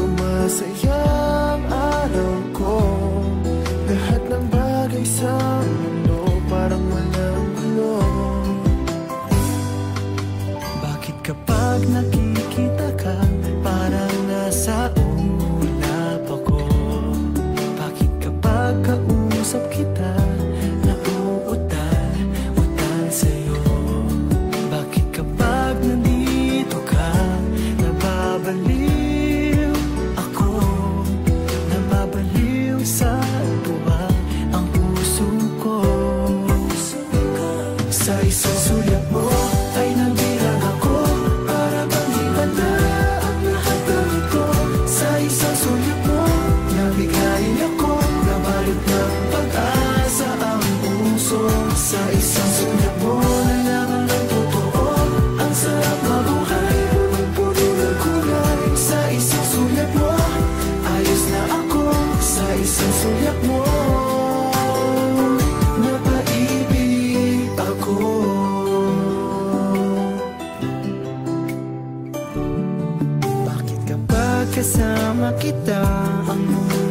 Sumasaya ang araw ko. Lahat ng bagay sa mundo Parang walang gulo. Bakit kapag nakikita Nabalot ng pag-asa ang Sa isang sulyap mo. Nalaman ng totoo Ang sarap mabuhay. Punong-puno ng kulay Sa isang sulyap mo. Ayos na ako Sa isang sulyap mo. Napaibig ako. Bakit kapag kasama kita? Ang mundo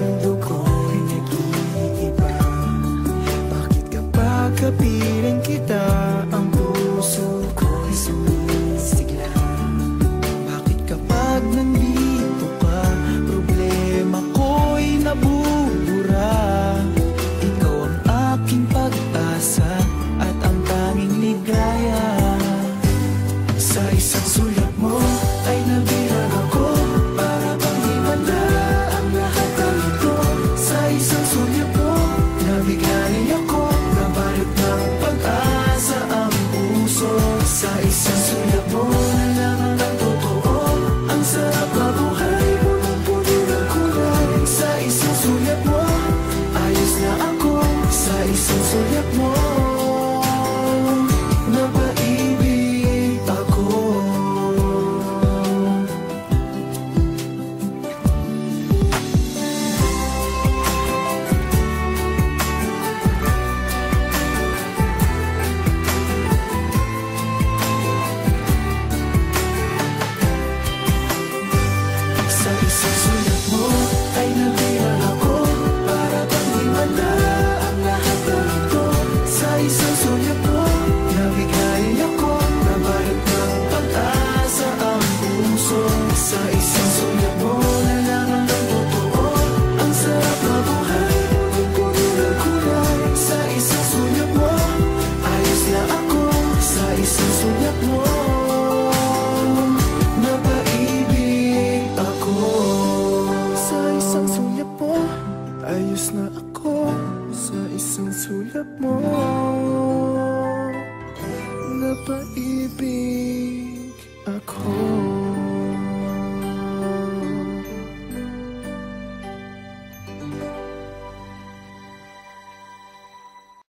more.